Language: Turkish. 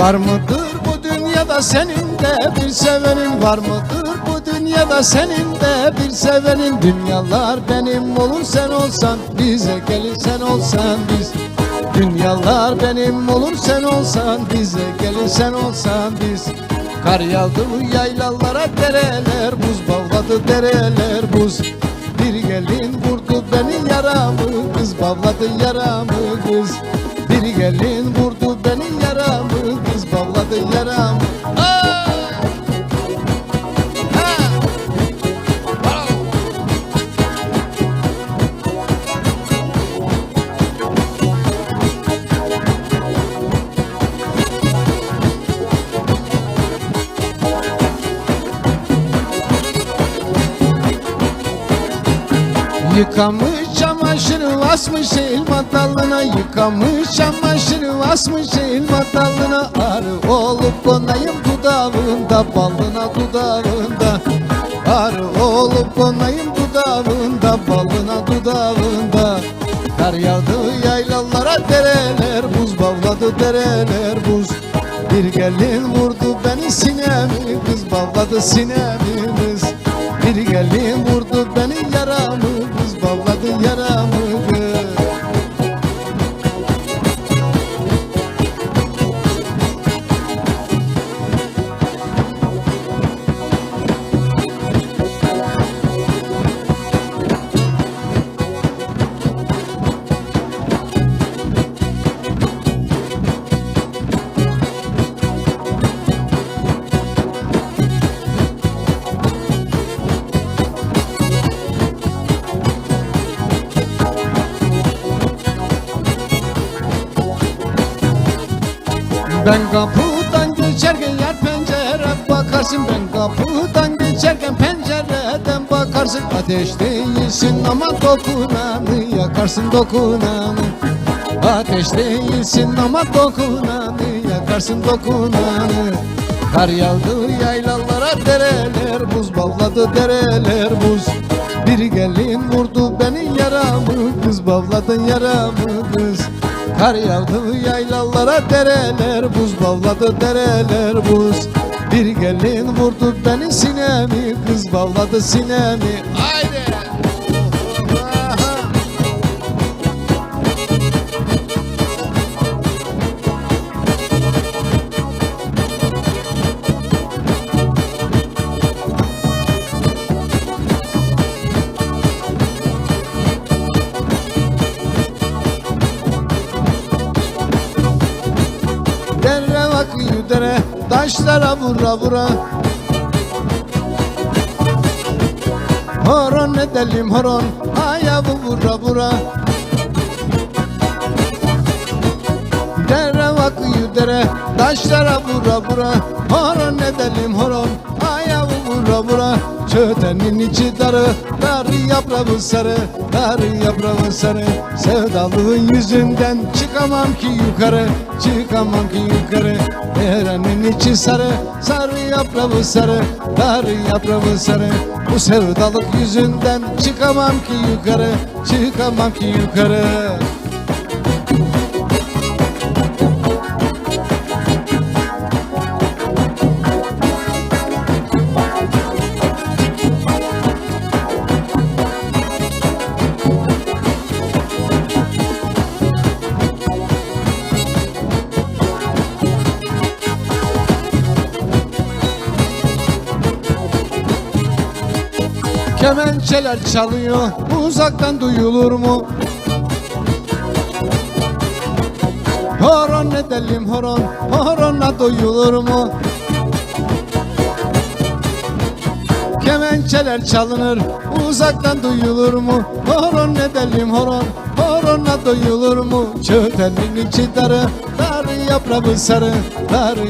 Var mıdır bu dünyada senin de bir sevenin? Var mıdır bu dünyada senin de bir sevenin? Dünyalar benim olur sen olsan Bize gelin sen olsan biz. Dünyalar benim olur sen olsan Bize gelin sen olsan biz. Kar yağdı yaylalara dereler Buz bağladı dereler buz. Bir gelin vurdu beni yaramı Kız bağladı yaramı kız. Bir gelin Yıkamış çamaşırı asmış elma dalına. Yıkamış çamaşırı asmış elma dalına. Arı olup konayım dudağında Balına dudağında. Arı olup konayım dudağında Balına dudağında. Kar yağdı yaylalara dereler Buz bağladı dereler buz. Bir gelin vurdu beni sinemi Kız bağladı sinemi Bir gelin Kız bağladı yaramı Ben kapıdan geçerken yer pencere bakarsın. Ben kapıdan geçerken pencereden bakarsın. Ateş değilsin ama dokunanı yakarsın dokunanı. Ateş değilsin ama dokunanı yakarsın dokunanı. Kar yağdı yaylalara dereler buz Bağladı dereler buz. Bir gelin vurdu beni yaramı Kız bağladın yaramı kız Kar yağdı yaylalara dereler buz Bağladı dereler buz. Bir gelin vurdu beni sinemi Kız bağladı sinemi. Haydi Akıyor dere Taşlara vura vura. Horon edelim horon Ayağı vura vura. Dere akıyor dere Taşlara vura vura. Horon edelim horon Ayağı vura vura Çötenin içi darı. Darı yaprağı sarı Darı yaprağı sarı. Sevdalığın yüzünden Çıkamam ki yukarı Çıkamam ki yukarı. Derenin içi sarı Sarı yaprağı sarı. Darı yaprağı sarı. Bu sevdalık yüzünden Çıkamam ki yukarı Çıkamam ki yukarı Kemençeler çalıyor uzaktan duyulur mu? Horon edelim horon, horonla duyulur mu? Kemençeler çalınır uzaktan duyulur mu? Horon edelim horon, horonla duyulur mu? Çötenin içi darı, darı yaprağı sarı, darı